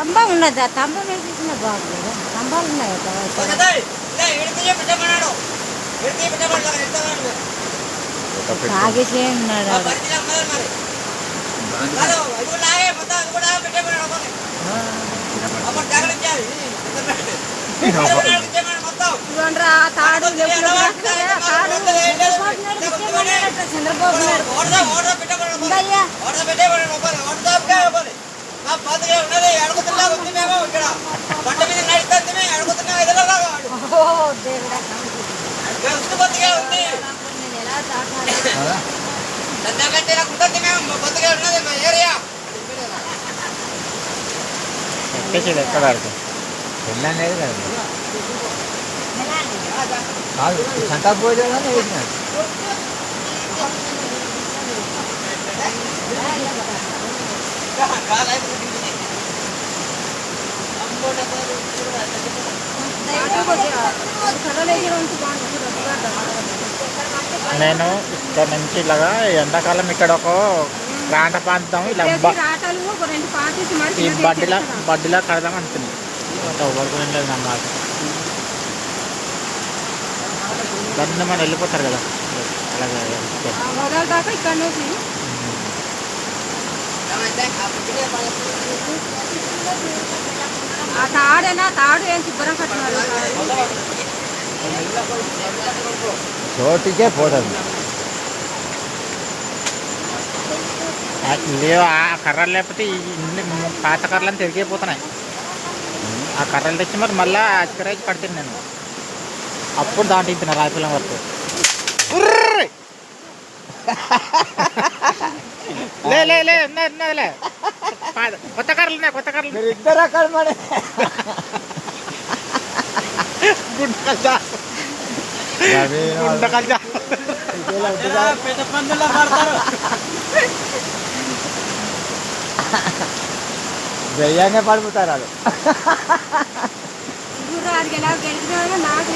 స్తంభం ఉన్నది స్తంభం వేసేసిన బాగుంది స్తంభాలు ఉన్నాయి. తాగేసే ఉన్నాడు? తాడు చంద్రబాబు నేను ఎలా తాకాలి ఎక్కేసాడు ఎక్కడ ఆడుకో పెళ్ళి అనేది కదా కాదు సంతా భోజనం వేసినాడు నేను ఇక్కడ నుంచి ఇలాగా ఎండాకాలం ఇక్కడ ఒక ప్రాంత ప్రాంతం ఇలా ఈ బడ్డీలా బడ్డీలా కడదాం అనుకుంది అంత ఎవరికి లేదు దాన్ని మనం వెళ్ళిపోతారు కదా. అలాగే ఇక్కడ ఆ తాడేనా? తాడు ఏం శుభ్రం కట్టినారు చోటికే పోతుంది. ఆ లేవు ఆ కర్రలు లేకపోతే ఇన్ని పాత కర్రలను తిరిగిపోతున్నాయి ఆ కర్రలు తెచ్చి మరి మళ్ళీ అస్కరేజ్ కడుతుంది నేను. అప్పుడు దాటించిన ఇప్పిన రాయపల్లం వరకు. లే లే లే ఉన్నది ఉన్నదిలే కొత్త కర్రలు ఉన్నాయి కొత్త కర్రలు మీరు ఇద్దరు అక్కడ మరి గుంటకల్ జా గుంటకల్ జా పెద్ద పందుల్లో పడతారు దయ్యంగా పడిపోతారు వాళ్ళు ఊరు అది ఎలా గెలిచినా నాకు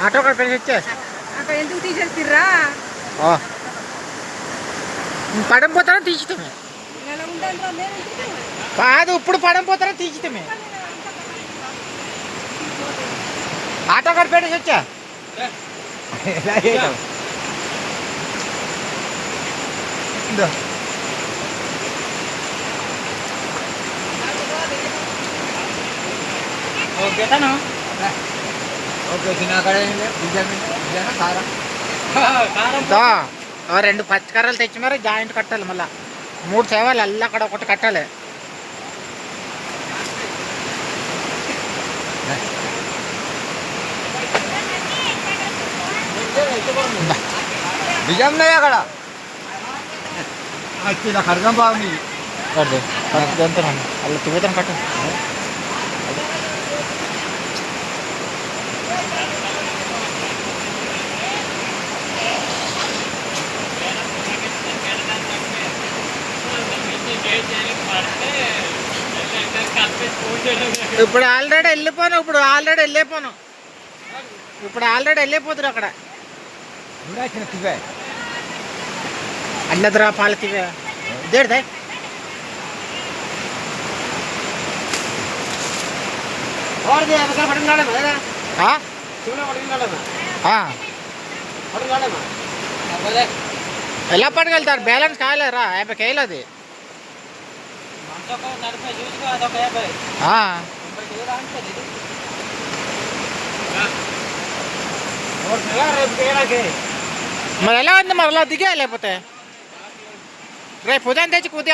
ఆటో కాడ పెరిగిచ్చే అక్కడ ఎందుకు తీసేస్తుర్రా పడం పోతారో తీసితమే నెల ఉంటాను నేను కాదు ఇప్పుడు పడం పోతారో తీసితమే ఆటో కాడ పెట్టేసి వచ్చా ఎలా చేద్దాం? ఇందో. ఓకేతాను ఓకే చిన్న రెండు పచ్చికర్రలు తెచ్చి మరి జాయింట్ కట్టాలి మళ్ళా. మూడు సేవలు అల్ల అక్కడ ఒకటి కట్టాలి. బిజం లేదు అక్కడ. చిన్న ఖర్గం బాగుంది. అల్ల తిరుగుతాను కట్టు. ఇప్పుడు ఆల్రెడీ వెళ్ళిపోను ఇప్పుడు ఆల్రెడీ వెళ్ళిపోను ఇప్పుడు ఆల్రెడీ వెళ్ళిపోతురు అక్కడ కూడా చిన్న తివే అల్లదురా పాలకివే దేడిదే ఓడిది ఎనకాల పడుకున్నాడేమో ఏదా ఆ? శివులో పడుకున్నాడేమో ఆ. పడుకున్నాడేమో అబ్బలే ఎలా పట్టుకెళ్తారు బ్యాలెన్స్ కాలేరా యాభై కేలు అది હા ಮರಲ್ಲ ಒಂದು ಮರಲ್ಲ ದಿಗೆ ಅಲ್ಲೇ ಮತ್ತೆ ರೇಪ್ ಹೋದ ಅಂತ ಕೂತಿ